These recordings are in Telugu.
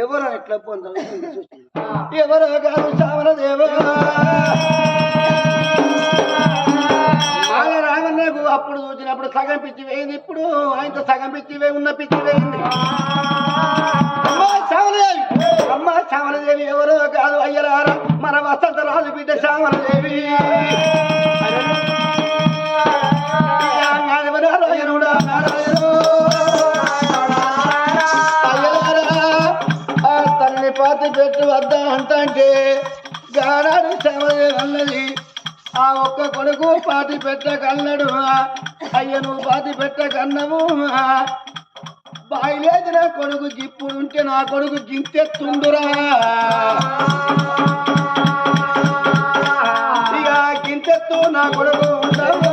ఎవరు ఎట్లా పొందాలి ఎవరో కాదు శ్రావణ దేవ రామన్నకు అప్పుడు చూసినప్పుడు సగం పిచ్చి వేయింది ఇప్పుడు ఆయనతో సగం పిచ్చి వేయి ఉన్న పిచ్చి వేయింది. అమ్మా శ్యామలదేవి అమ్మా ఎవరో కాదు అయ్యలారా? మన వసంత రాజు బిడ్డ శ్యామలదేవి అంటే గానాడు అన్నది ఆ ఒక్క కొడుకు పాతి పెట్టకన్నాడు అయ్య నువ్వు పాతి పెట్టకన్నము బాయిలేదు నా కొడుకు గిప్పుడు ఉంటే నా కొడుకు గింతెత్తుండురా. ఇక గింతెత్తు నా కొడుకు ఉండవు.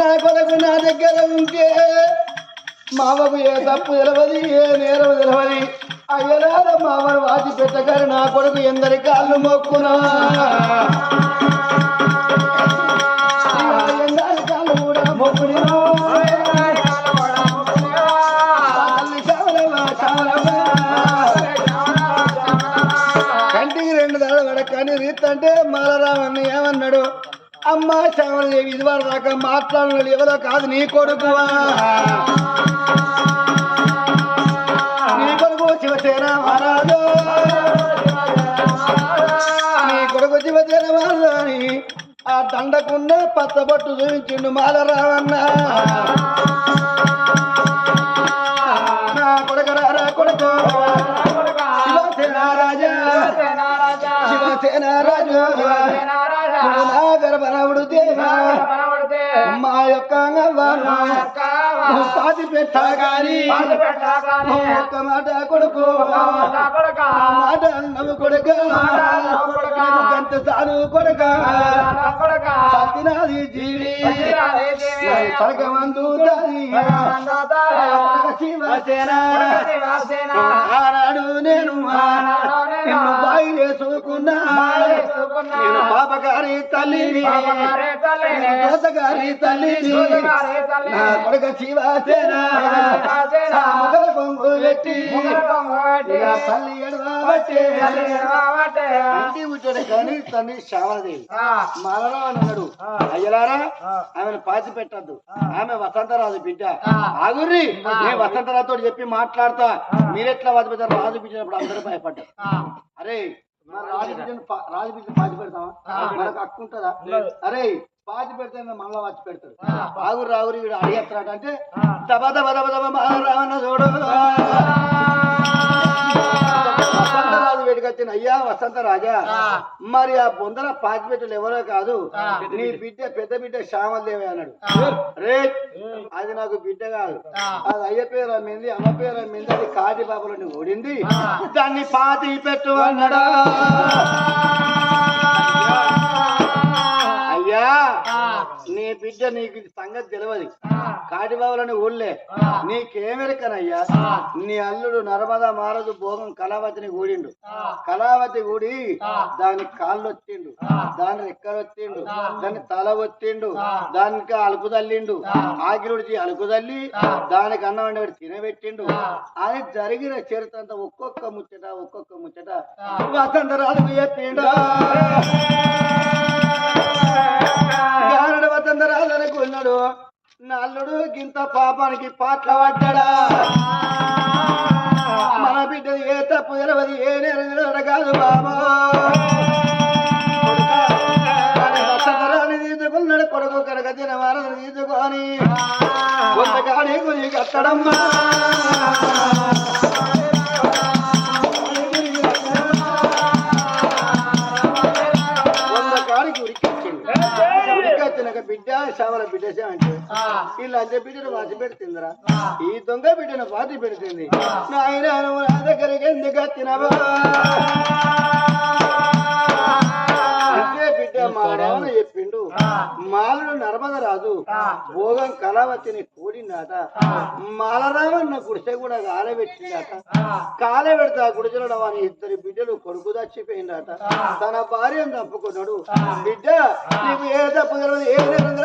నా కొడుకు నా దగ్గర ఉంటే మామకు ఏ తప్పు తెలవది ఏ నేరం తెలవది. అయ్యలార మామను వాచి పెట్టగానే నా కొడుకు ఎందరి కాళ్ళు మొక్కునా? ఎందరి కాళ్ళు కూడా మొక్కుడినా తల్లి కంటికి రెండు దళ పడకని రీతంటే మాలరామన్న ఏమన్నాడు? అమ్మ శ్యామలదేవి ఇది వరకు దాకా మాట్లాడినాడు ఎవరో కాదు నీ కొడుకువా? శివసేన మహారాజు. నీ కొడుకు శివసేన మహారాజు ఆ దండకున్న పచ్చబొట్టు చూపించిండు మాలరామన్న నా కొడుకు రా కొడుకు. శివసేన రాజా శివసేన రాజు నువ్వు నా గర్భనవుడు దేవా మా యొక్క అంగవ్వను నువ్వు పాతి పెట్టా గాని. నువ్వు ఒక్క మాట కొడుకు. మాట అన్నవు కొడుక. నీకు గంట కొడక. కొడుక సత్యనాది జీవి. సగమందు శివసేన. ఆనాడు నేను నిన్ను బాయి వేసుకున్నా నేను పాపగారి తల్లిని. దోసగారి తల్లిని. నా కొడక శివసేన. మొగల కొంగు పెట్టి. తల్లి ఎడవ ఇంటి కానీ శ్యామలదేవి అన్నాడు అయ్యలారా ఆమెను పాతి పెట్టద్దు ఆమె వసంతరాజు బిడ్డ. ఆగుర్రి నేను వసంతరాజుతో చెప్పి మాట్లాడతా. మీరెట్లా వాది పెడతారు రాజు బిడ్డప్పుడు అందరూ భయపడ్డారు. అరే రాజు బిడ్డను రాజు బిడ్డ పాతి పెడతామా మనకు హక్కు ఉంటుందా? అరే పాతి పెడితే మళ్ళా వచ్చి పెడతాడు ఆగురు రాగురు వీడు అడిగేస్తాడు అంటే దబ దబ దబ దబ మహారావణ చూడు. వసంతరాజు వేడికొచ్చిన అయ్యా వసంత రాజా మరి ఆ బొందల పాతి పెట్టలు ఎవరో కాదు. నీ బిడ్డ పెద్ద బిడ్డ శ్యామలదేవి అన్నాడు. రే అది నాకు బిడ్డ కాదు. అది అయ్య పేరు అమ్మింది అమ్మ పేరు అమ్మింది అది కాటి బాబులని ఓడింది దాన్ని పాతి పెట్టు అన్నాడా నీ బిడ్డ నీకు సంగతి తెలియదు కాటిబాబులని ఊళ్ళే. నీకేమెరకనయ్యా? నీ అల్లుడు నర్మదా మారదు భోగం కళావతిని కూడిండు కళావతి కూడి దాని కాళ్ళు వచ్చిండు దాని రెక్కలు వచ్చిండు దాని తల వచ్చిండు దానికి అలుకు తల్లిండు. ఆకిలుడిచి అలుకు తల్లి. దానికి అన్నం వాడు తినబెట్టిండు. అని జరిగిన చరిత్ర అంతా ఒక్కొక్క ముచ్చట ఒక్కొక్క ముచ్చట. వసంతరాజు చెప్పిండు నల్లుడు గింత పాపానికి పాటల పడ్డాడా మన బిడ్డ ఏ తప్పు తెలవది ఏ తెలవదు కాదు బాబా. వసంతరాన్ని తీసుకున్నాడు కొడుకు కనుక తినవారని తీసుకొని కొంతకాడి గురి కట్టడమ్మా. ఉరికొచ్చినాక బిడ్డ శావల బిడ్డ అంటే వీళ్ళు అద్దె బిడ్డను వాసి పెడుతుందిరా. ఈ దొంగ బిడ్డను వాసి పెడుతుంది. నాయన నా దగ్గరికి ఎందుకు అంటే బిడ్డ మా మాలుడు నర్మద రాజు భోగం కళావతిని కూడిందాట మాలరామన్న గుడిసె కూడా కాలబెట్టిందట కాలబెడితే ఆ గుడిసెలో వాని ఇద్దరు బిడ్డలు కొడుకు చచ్చిపోయిందట తన భార్యను తప్పుకున్నాడు బిడ్డ నీకు ఏ తప్పు ఏ నేరం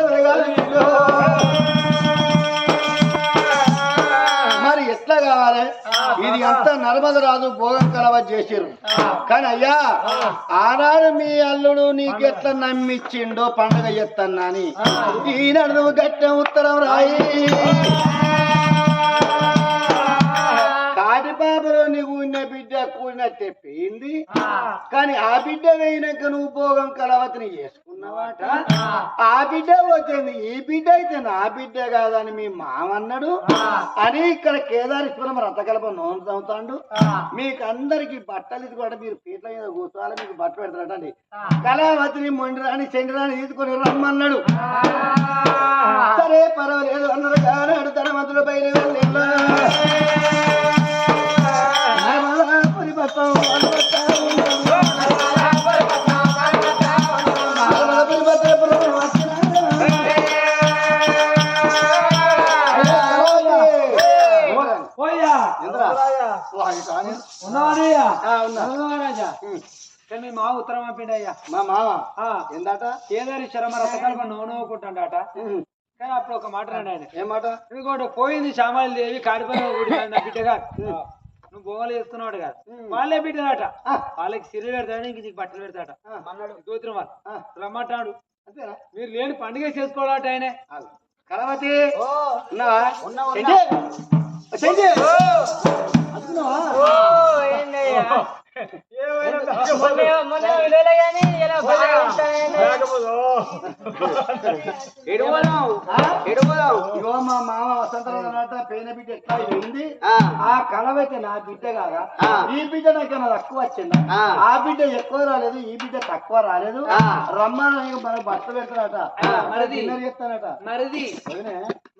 ఇది అంతా నర్మద రాజు భోగం కలవ చేసిరు కానీ అయ్యా ఆనాడు మీ అల్లుడు నీకు ఎట్లా నమ్మిచ్చిండో పండగ ఎత్తన్నా అని ఈనాడు నువ్వు గట్టె ఉత్తరం రాయి. కాటిపాపలో నీకు ఉన్న బిడ్డ కూడిన తెప్పింది. కానీ ఆ బిడ్డ వేయినాక నువ్వు భోగం కలవతిని చేసుకున్నవాట. ఆ. బిడ్డ వచ్చింది ఈ బిడ్డ అయితే నా బిడ్డ కాదని మీ మామన్నాడు అని ఇక్కడ కేదారేశ్వరం రథకల్ప నోన్ చదువుతాడు. మీకు అందరికి బట్టలు ఇది కూడా మీరు పీట్ల మీద కూర్చోవాలి మీకు బట్ట పెడతాడటండి కళావతిని మొండిరాని చండిరాని తీసుకొని రమ్మన్నాడు. సరే పర్వాలేదు అన్నారు తన మధుల పైన వెళ్ళిందా? మీ మావ ఉత్తరం పంపిండి అయ్యా మా మామ ఏందట కేదారేశ్వరం రథకల్ప నవ్వు నవ్వుకుంటాడట కానీ అప్పుడు ఒక మాట అన్నాడు ఆయన ఏం మాట? ఇంకోటి పోయింది శ్యామాలి దేవి కాడిపోయిన బిడ్డగా నువ్వు బొమ్మలు చేస్తున్నాడు కదా. వాళ్ళే బిడ్డలట వాళ్ళకి సిరి పెడతాడు ఇంక నీకు బట్టలు పెడతాట అన్నాడు దూత్రం వాళ్ళు. రమ్మంటాడు. అంతేనా? మీరు లేని పండుగ చేసుకోవాలట ఆయనే. కలవతి ఉన్నావా? మా మామ వసంతరావు అన్నట పేన బిడ్డ ఎట్లా అయింది? ఆ. కలవైతే నా బిడ్డ కాదా? ఈ బిడ్డ నాకు తక్కువ వచ్చిందా? ఆ. బిడ్డ ఎక్కువ రాలేదు ఈ బిడ్డ తక్కువ రాలేదు. రమ్మని మన భర్త పెడతాడట. మరిది. డిన్నర్ చేస్తానట మరిది.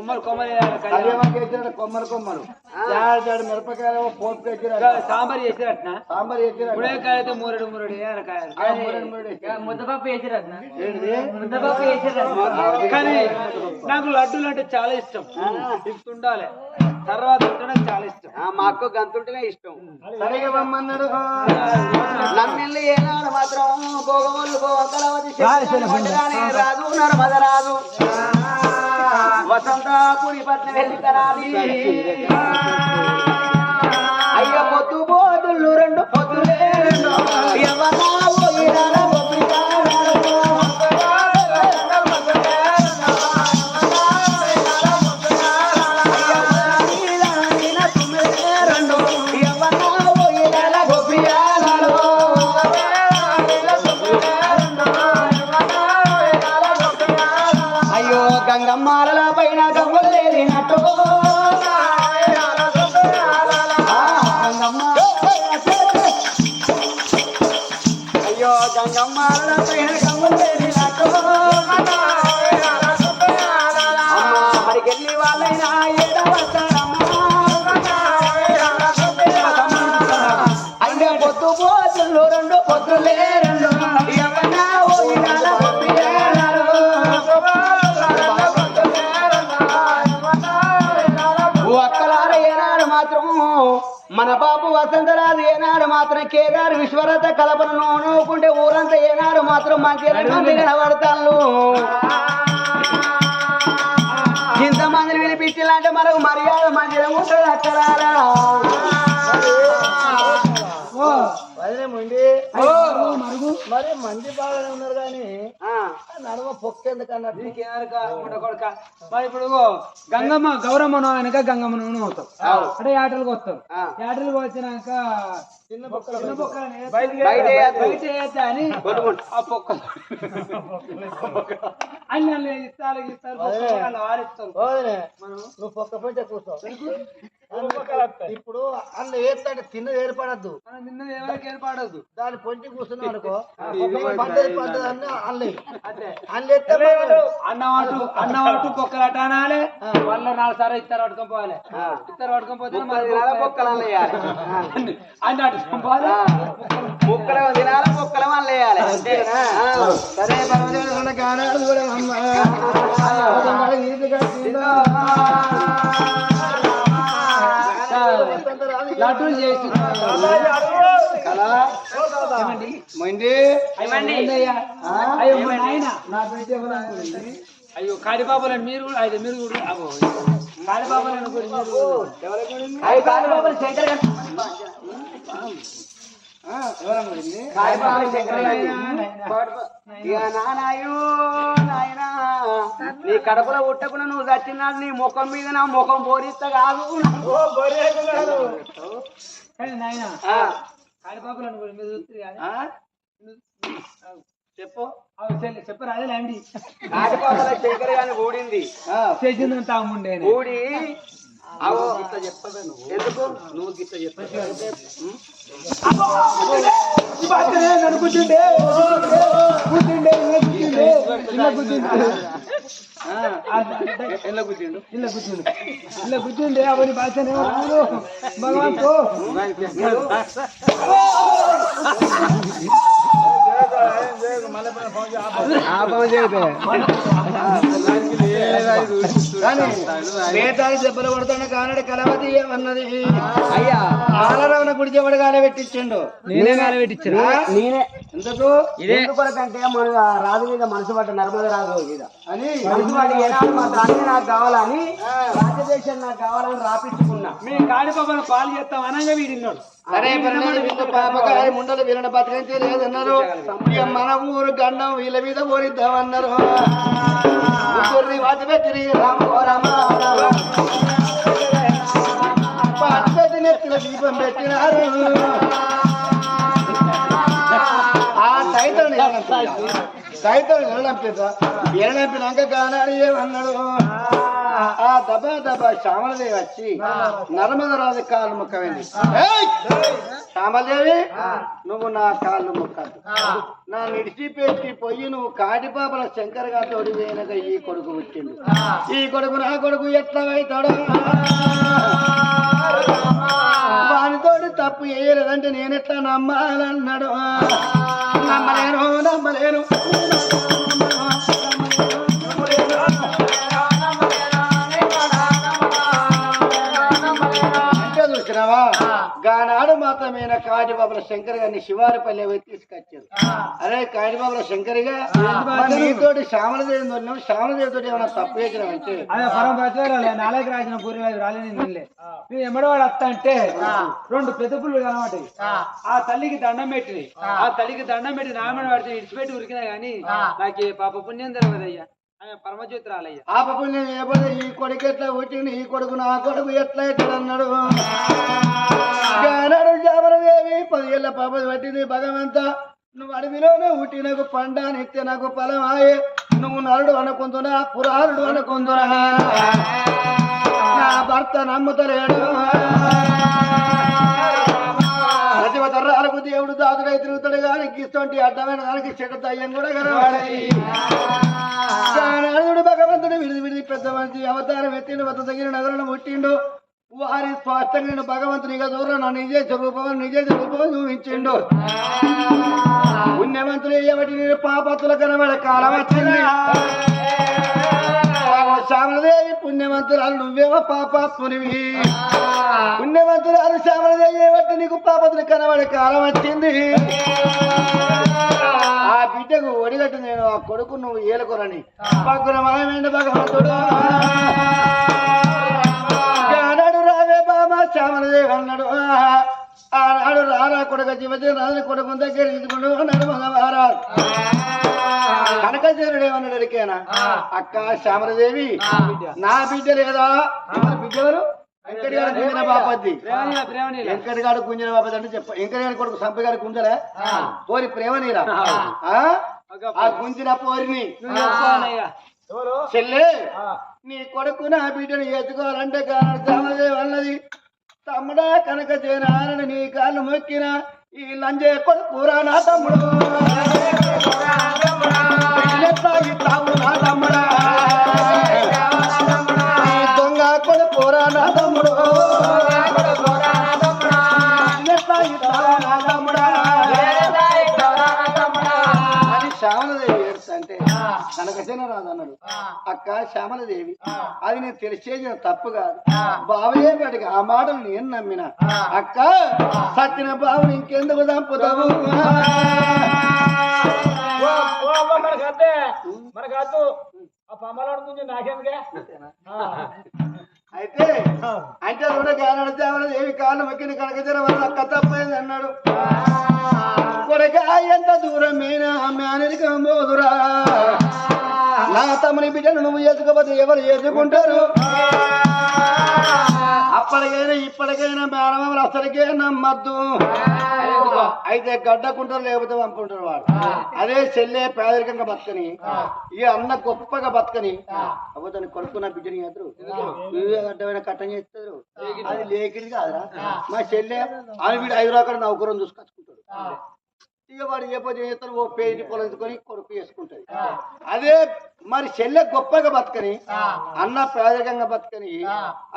కొమ్మలు కొమ్మలు చేసినట్టు కొమ్మరు కొమ్మరు జాడ మిరపకాయలు పోపు ఇంకా సాంబార్ చేసిరట్న సాంబార్ చేసిరట ముడేకాయ అయితే మూరెడు మూరెడు. ముద్దపప్పు వేసిరట్న? ముద్దపప్పు వేసిరట్న కానీ నాకు లడ్డూలు అంటే చాలా ఇష్టం ఇప్పుడు ఉండాలి తర్వాత నాకు చాలా ఇష్టం మా అక్క గంతుంటేనే ఇష్టం సరిగా రమ్మన్నాడు నమ్మిల్లి ఏనాడు మాత్రం భోగవల్లు భోగలవతి రాదు నర్మద రాదు వసంత పురి పట్ల వెళ్ళి తరాలి అయ్య పొద్దు పోతులు రెండు పొద్దులే మాత్రం కేదారు విశ్వరథ కలపను నోనుకుంటే ఊరంతా ఏనాడు మాత్రం మంచి కనబడతాను ఇంతమందిని వినిపించాలంటే మనకు మర్యాద మంచిగా ఉంటుంది అక్కలారా వదిలే ముండి. మరి మంది బాగానే ఉన్నారు కానీ నడమ నీకేమనక ఉండ కొడక. మరి ఇప్పుడు గంగమ్మ గౌరమ్మ వెనక గంగమ్మ నూనె అవుతాం అంటే యాటలకు వస్తాం. యాటలకు వచ్చినాక చిన్న పొక్కలు చిన్న వేస్తే బయట అని. ఆ పొక్క అన్ని అన్ని ఇస్తారు ఇస్తారు నువ్వు పొక్క పెంటే కూర్చో. ఇప్పుడు అన్న ఏస్తాడు తిన్నది ఏర్పడద్దు. మనం నిన్నది ఎవరికి ఏర్పడదు దాని పొంచి కూర్చున్నాం అనుకో పడ్డది పడ్డది అన్న అల్లే అదే అల్లు ఎత్తే అన్నవాటు అన్నవాటు పొక్కలు అట అనాలి వాళ్ళ నాలుగు సార్లు ఇస్తారు పట్టుకొని పోవాలి ఇస్తారు పట్టుకొని పోతే వేయాలి అంటే అటు పోవాలి ముక్కలు తినాలా అంతేనా ఆ. సరే పర్వాలేదు గానాడు కూడా అమ్మ లడ్డూలు చేసి? అయ్యో కాడిపాపలని మీరు అయితే మీరు కూడా అగో పడింది? నీ కడపలో ఉట్టకుండా నువ్వు చచ్చినాడు నీ ముఖం మీద నా ముఖం పోరిస్తా కాదు. కానీ కానీ? చెప్పు. చెప్పరు అదే లేండి. కాళీబాబుల శంకర్ గారిని ఊడింది. చేసిందంత అవో ఎందుకు నువ్వు గిట్ట అనుకుంటుండే కూర్చుండే కూర్చుండే ఇలా కూర్చుండే దెబ్బలు కొడుతున్న కానడి కలవతి ఏమన్నది అయ్యా ఆలరావున గుడి చెవడు గాలి నేనే పెట్టించాను నేనే ఎందుకు ఇదే ఎందుకొరకంటే మన రాజు మీద మనసు పడ్డ నర్మద రాజు మీద అని మనసు పట్టి ఏనాడు మా తండ్రి నాకు కావాలని భారతదేశం నాకు కావాలని రాపించుకున్నా మీ కాడిపాపను పాలు చేస్తాం అనగా వీడిన్నాడు పర్లేదు వీళ్ళు పాపకాయ ముండలు వీళ్ళని బతకంతే లేదన్నారు మన ఊరు గండం వీళ్ళ మీద పోరిద్దామన్నారు ముగ్గురిని వాటి పెట్టి రామ రామ. నెత్తిన దీపం పెట్టినారు. ఆ టైటిల్ టైటిల్ ఎరడంపిదా ఎరడంపినాక గానాడు ఏమన్నాడు? ఆ దబ దబ శ్యామలదేవి వచ్చి నర్మదరాజు కాళ్ళు ముక్కమైంది. ఏయ్! శ్యామలదేవి నువ్వు నా కాళ్ళు ముక్కదు నా నిడిచిపెట్టి పొయ్యి నువ్వు కాటిపాపల శంకర్ గారితో వేయనక ఈ కొడుకు పుట్టిండు. ఈ కొడుకు నా కొడుకు ఎట్లా అవుతాడు వానితోటి తప్పు చేయలేదంటే నేనెట్లా నమ్మాలన్నాడు? నమ్మలేను నమ్మలేను. గానాడు మాత్రమైన కాడిబాబుల శంకర్ గారిని శివారిపల్లి పోయి తీసుకొచ్చారు. అరే కాడిబాబుల శంకరిగా నీతోటి శ్యామలదేవి దొరినాం శ్యామలదేవి తోటి ఏమైనా తప్పు చేసినావంటే అదే పరం ప్రచారాలు నాలుగు రాసిన పూరి రాలే నేను తినలే నేను ఎమ్మడవాడు అత్త అంటే రెండు పెద్ద పుల్లు కనబడ్డాయి. ఆ. తల్లికి దండం పెట్టినాయి ఆ. తల్లికి దండం పెట్టి నామని పడితే ఇడిచిపెట్టి ఉరికినా గానీ నాకు పాప పుణ్యం తెలియదయ్యా పరమజ్యోతి రాలయ్యా ఆ పుణ్యం ఏపోతే ఈ కొడుకు ఎట్లా పుట్టిండు? ఈ కొడుకు నా కొడుకు ఎట్లా ఎట్లా అన్నాడు? పాపది పట్టింది భగవంత. నువ్వు అడవిలోనే పుట్టి నాకు పండ నిత్య నాకు ఫలమాయే నువ్వు నరుడు అనుకుంటున్నా పురాణుడు అనుకుంటున్నా. నా భర్త నమ్ముతలేడు. దేవుడు దాదుడై తిరుగుతాడు కానీ ఇటువంటి అడ్డమైన దానికి చెడు దయ్యం కూడా కనబడాలి భగవంతుడు విడిది విడిది పెద్ద మంచి అవతారం ఎత్తిండు వద్ద తగిన నగరంలో పుట్టిండు. వారి స్పష్టంగా నేను భగవంతునిగా దూరం నా నిజ స్వరూపం నిజ స్వరూపం చూపించిండు. పుణ్యవంతులు ఏమిటి నేను పాపత్తుల కనబడే కాలం వచ్చింది. శ్యామలదేవి పుణ్యవంతురాలు నువ్వేమో పాపాత్మునివి. పుణ్యవంతురాలు శ్యామలదేవి ఏమిటి నీకు పాపతులు కనబడే కాలం వచ్చింది. ఆ బిడ్డకు ఒడిగట్టు నేను ఆ కొడుకు నువ్వు ఏలుకోరని పక్కన మనమేంటి భగవంతుడు. శ్యామలదేవి అన్నాడు ఆనాడు రారా కొడుక జీవజీ రాజు కొడుకు దగ్గర తీసుకుంటూ అన్నాడు మగవారా కనకజనుడు ఏమన్నాడు ఎరికేనా? అక్క శ్యామలదేవి నా బిడ్డ లేదా? ఎవరు బిడ్డ ఎవరు? వెంకటగాడు గుంజిన ప్రేమనీల వెంకటగాడు గుంజిన బాపద్ది అంటే చెప్ప. వెంకటగాడి కొడుకు సంపగాడి గుంజలే? పోరి ప్రేమ నీరా ఆ? గుంజిన పోరిని. చెల్లె నీ కొడుకు నా బిడ్డను ఎత్తుకోవాలంటే కారణం శ్యామలదేవి అన్నది తమ్ముడా కనుక చేనారని నీ కాళ్ళు మొక్కిన ఈ లంజే కొడుకురా నా తమ్ముడు. ఎట్లా నా తమ్ముడా. దొంగ కొడుకురా నా తమ్ముడు. తమ్ముడా అని శ్యామలదేవి ఏడుస్తా అంటే కనకసేన రాదు అన్నాడు అక్క శ్యామలదేవి అది నేను తెలిసేది తప్పు కాదు. బావయ్యే వాడికి ఆ మాటలు నేను నమ్మిన. అక్క సత్యన బావుని ఇంకెందుకు చంపుతావు? మనకు ఆ పమ్మలాడు నాకేందుకే? అయితే అంటే కూడా గానాడు శ్యామలదేవి కాళ్ళు మొక్కిన కనకసేన వల్ల అక్క తప్పైంది అన్నాడు. కొడక ఎంత దూరమేనా? నా బిడ్డను నువ్వు ఎదుకపోతే ఎవరు ఎదుకుంటారు అప్పటికైనా ఇప్పటికైనా మేనమామలు అసలుకే నమ్మద్దు. అయితే గడ్డకుంటారు లేకపోతే పంపుంటారు వాడు. అదే చెల్లె పేదరికంగా బతకని ఈ అన్న గొప్పగా బతకని. అవ్వదని కొడుకున్న బిడ్డని ఎదురు అడ్డమైన కట్టం చేస్తారు అది లేకిది కాదురా. మా చెల్లె అని వీడు ఐదు రకాల నౌకరం చూసుకొచ్చుకుంటాడు. ఇక వాడు ఏ పని చేస్తాడు ఓ పేజీ పొలంచుకొని కొడుకు చేసుకుంటది అదే మరి చెల్లె గొప్పగా బతకని అన్న పేదరికంగా బతకని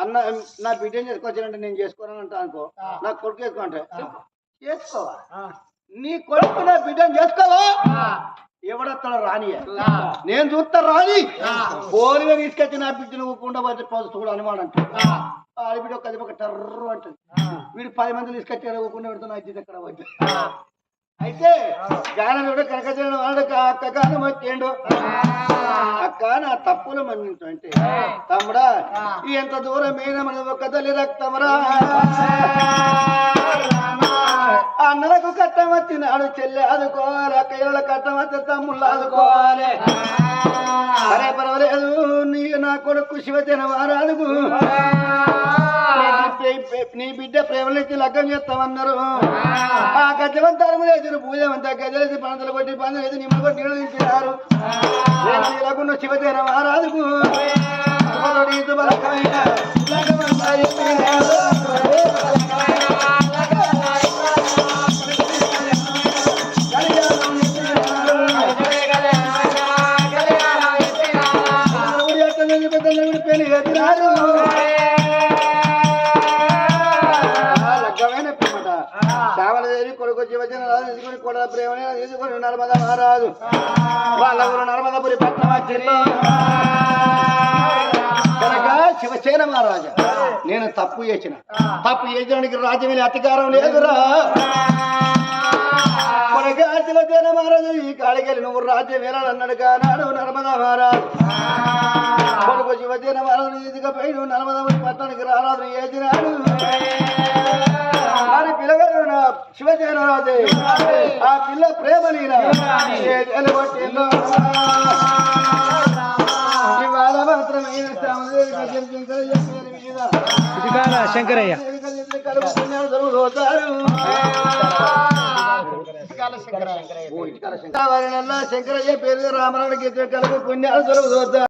అన్న నా బిడ్డని చేసుకోవచ్చానంటే నేను చేసుకోనని అంటా అనుకో నా కొడుకు చేసుకోంటే చేసుకోవా? నీ కొడుకు నా బిడ్డని చేసుకోవా ఎవడత్తాడు రాని నేను చూస్తా రాని పోలిగా తీసుకొచ్చి నా బిడ్డను ఊకుండా వచ్చి పోదు చూడు అనుమానంట ఆడబిడ్డ ఒక ఒక టర్రు అంటుంది. వీడు పది మంది తీసుకొచ్చారు ఊకుండా పెడుతున్నా అజ్జి ఎక్కడ వచ్చి అయితే గానం కూడా కనకజన వాడు అక్క గానం వచ్చేండు అక్క నా తప్పులు మన్నించు అంటే తమ్ముడా ఎంత దూరమైన మన ఒక తల్లి రక్తమరా అన్నలకు కట్టం వచ్చినాడు చెల్లె ఆదుకోవాలి అక్కయ్యల కట్టం వచ్చి తమ్ముళ్ళు ఆదుకోవాలి. అరే పర్వాలేదు నీ నా కొడుకు శివజన వారాదుకు నీ బిడ్డ ప్రేమలెత్తి లగ్గం చేస్తామన్నారు. ఆ. గజవంతారు ఎదురు పూజమంతా గజలేసి పంటలు కొట్టి పందులు ఎదురు నిమ్మలు కొట్టి నీళ్ళు దించినారు ఇలాగున్న శివజన మహారాజుకు. బలకమైన తప్పు చేసిన. తప్పు చేసడానికి రాజ్యం అధికారం లేదురా. కొనక శివసేన మహారాజు ఈ కాడికెళ్ళి నువ్వు రాజ్యం కానాడు నర్మదా మహారాజు. కొడుకు శివసేన మహారాజు తీసుకుపోయి నువ్వు నర్మదపురి పట్టణానికి రారాజు చేసినాడు. మరి పిల్లగాడు నా రాజే ఆ పిల్ల ప్రేమ నీరా ఇటుకాల శంకరయ్య. శంకరయ్య పేరు రామనాయుడు గీత కలుపు పుణ్యాలు జరుగుతారు